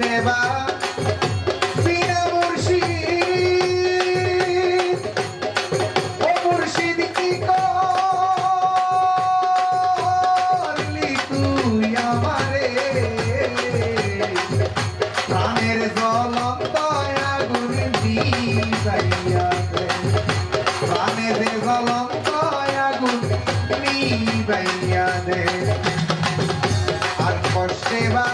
দেবা বিনা মুর্শিদ। ও মুর্শিদ কি করলি তুই আমারে? প্রাণের জলম দয়া গুরি বিষাইয়া প্রাণের জলম দয়া গুরি বিষাইয়া দে। আর কষ্টে বা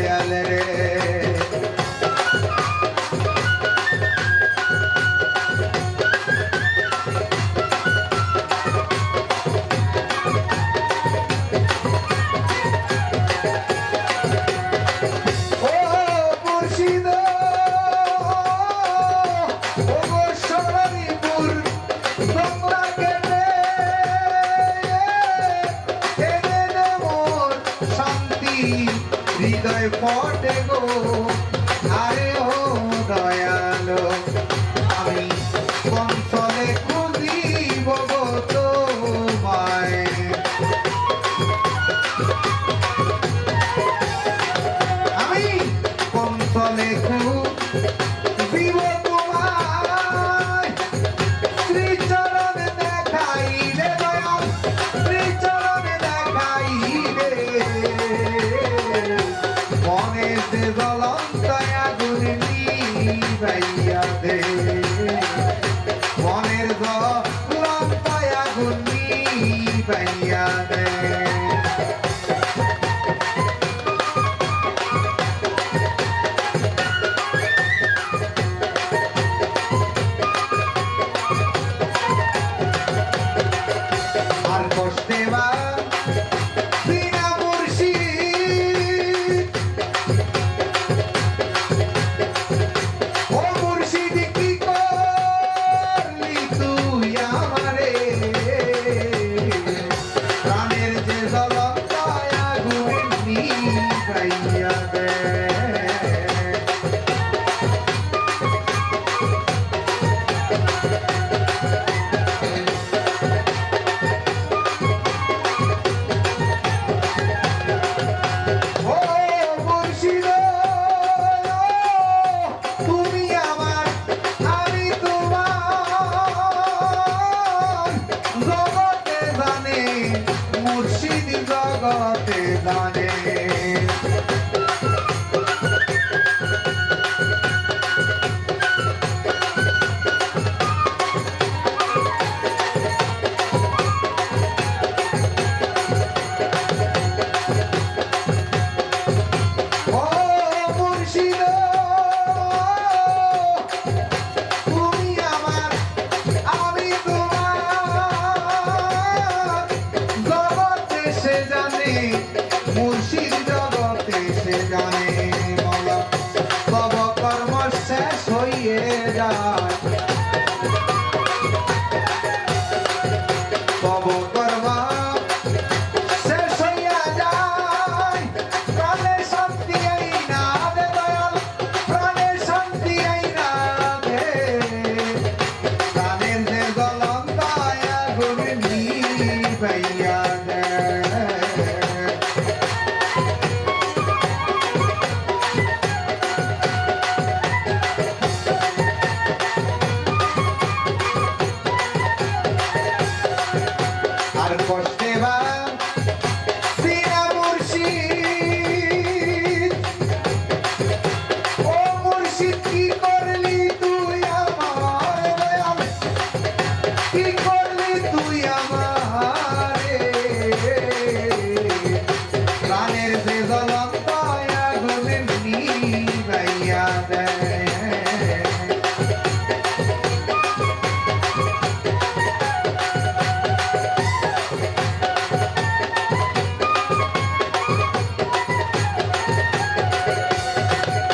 দয়াল রে Thank you. পটে গো আরে হো জানে মুর্শিদ